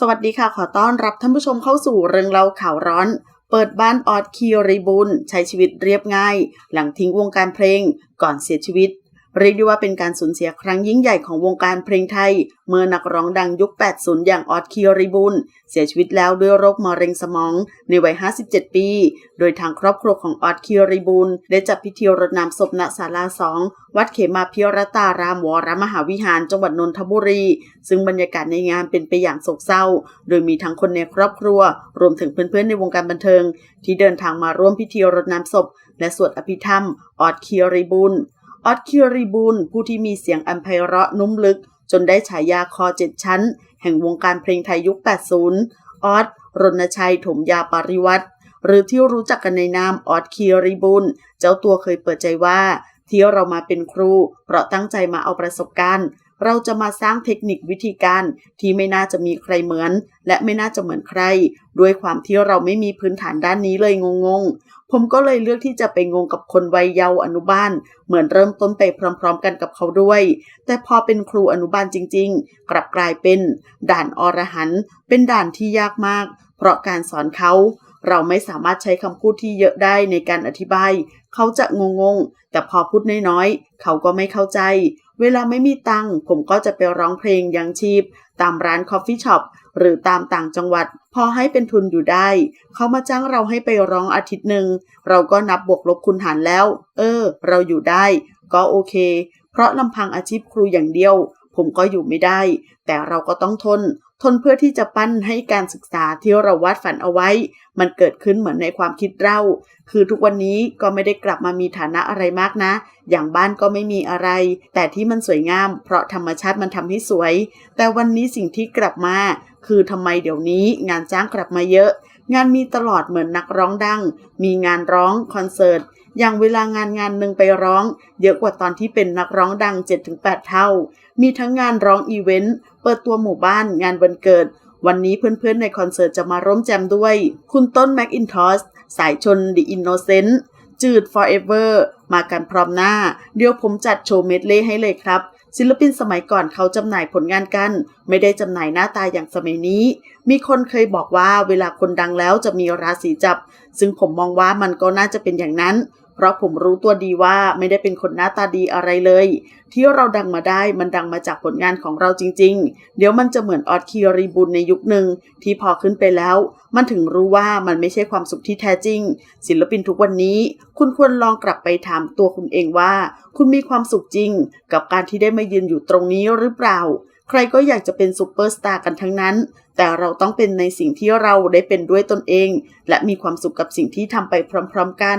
สวัสดีค่ะ ขอต้อนรับท่านผู้ชมเข้าสู่เรื่องเล่าข่าวร้อน เปิดบ้านออดคีรีบุญใช้ชีวิตเรียบง่าย หลังทิ้งวงการเพลงก่อนเสียชีวิต เรียกได้ว่าเป็นการสูญเสียครั้งยิ่งใหญ่ของวงการเพลงไทย เมื่อนักร้องดังยุค 80 อย่างออดคีรีบุญเสียชีวิตแล้วด้วยโรคมะเร็งสมองในวัย 57 ปี โดยทางครอบครัวของออดคีรีบุญได้จัดพิธีรดน้ำศพณศาลาสองวัดเขมาพิรตารามวรมหาวิหารจังหวัดนนทบุรี ซึ่งบรรยากาศในงานเป็นไปอย่างโศกเศร้า โดยมีทั้งคนในครอบครัว รวมถึงเพื่อนๆในวงการบันเทิง ที่เดินทางมาร่วมพิธีรดน้ำศพ และสวดอภิธรรมออดคีรีบุญ ออสคิริบุญผู้ที่มีเสียงอันไพเราะนุ่มลึก จนได้ฉายาคอเจ็ดชั้น แห่งวงการเพลงไทยยุค 80 ออสรณชัยถมยาปริวัติหรือที่รู้จักกันในนามออสคิริบุญเจ้าตัวเคยเปิดใจว่า ที่เรามาเป็นครู เพราะตั้งใจมาเอาประสบการณ์ เราจะมาสร้างเทคนิควิธีการที่ไม่น่าจะมีใครเหมือน และไม่น่าจะเหมือนใคร ด้วยความที่เราไม่มีพื้นฐานด้านนี้เลยงงๆ ผมก็เลยเลือกที่จะไปงงกับคนวัยเยาว์อนุบาล เหมือนเริ่มต้นไปพร้อมๆ กันกับเขาด้วย แต่พอเป็นครูอนุบาลจริง ๆ กลับกลายเป็นด่านอรหันต์เป็นด่านที่ยากมาก เพราะการสอนเขาเราไม่สามารถใช้คำพูดที่เยอะได้ในการอธิบาย เขาจะงงๆแต่พอพูดน้อยๆ เขาก็ไม่เข้าใจ เวลาไม่มีตังค์ผมก็จะไปร้องเพลงยังชีพ ตามร้านคอฟฟี่ช็อปหรือตามต่างจังหวัด พอให้เป็นทุนอยู่ได้ เขามาจ้างเราให้ไปร้องอาทิตย์หนึ่ง เราก็นับบวกลบคูณหารแล้ว เออ เราอยู่ได้ ก็โอเค เพราะลำพังอาชีพครูอย่างเดียว ผมก็อยู่ไม่ได้ แต่เราก็ต้องทน ทนเพื่อที่จะปั้นให้การศึกษาที่เราวาดฝันเอาไว้ มันเกิดขึ้นเหมือนในความคิดเรา คือทุกวันนี้ก็ไม่ได้กลับมามีฐานะอะไรมากนะ อย่างบ้านก็ไม่มีอะไร แต่ที่มันสวยงาม เพราะธรรมชาติมันทำให้สวย แต่วันนี้สิ่งที่กลับมา คือทำไมเดี๋ยวนี้งานจ้างกลับมาเยอะ งานมีตลอดเหมือนนักร้องดัง มีงานร้องคอนเสิร์ต อย่างเวลางานงานหนึ่งไปร้อง เยอะกว่าตอนที่เป็นนักร้องดัง 7-8 เท่า มีทั้งงานร้องอีเวนต์ เปิดตัวหมู่บ้าน งานวันเกิด วันนี้เพื่อนๆในคอนเสิร์ตจะมาร่วมแจมด้วย คุณต้นแม็กอินทอสสายชน The Innocent จืด Forever มากันพร้อมหน้า เดี๋ยวผมจัดโชว์เมดเล่ให้เลยครับ ศิลปินสมัยก่อนเขาจำหน่ายผลงานกัน ไม่ได้จำหน่ายหน้าตาอย่างสมัยนี้ มีคนเคยบอกว่าเวลาคนดังแล้วจะมีราศีจับ ซึ่งผมมองว่ามันก็น่าจะเป็นอย่างนั้น เพราะผมรู้ตัวดีว่าไม่ได้เป็นคนหน้าตาดีอะไรเลย ที่เราดังมาได้มันดังมาจากผลงานของเราจริง ๆ เดี๋ยวมันจะเหมือนออดคีรีบุญในยุคหนึ่งที่พอขึ้นไปแล้ว มันถึงรู้ว่ามันไม่ใช่ความสุขที่แท้จริง ศิลปินทุกวันนี้ คุณควรลองกลับไปถามตัวคุณเองว่า คุณมีความสุขจริง กับการที่ได้มายืนอยู่ตรงนี้หรือเปล่า ใครก็อยากจะเป็นซูเปอร์สตาร์กันทั้งนั้นแต่เราต้องเป็นในสิ่งที่เราได้เป็นด้วยตนเอง และมีความสุขกับสิ่งที่ทำไปพร้อม ๆ กัน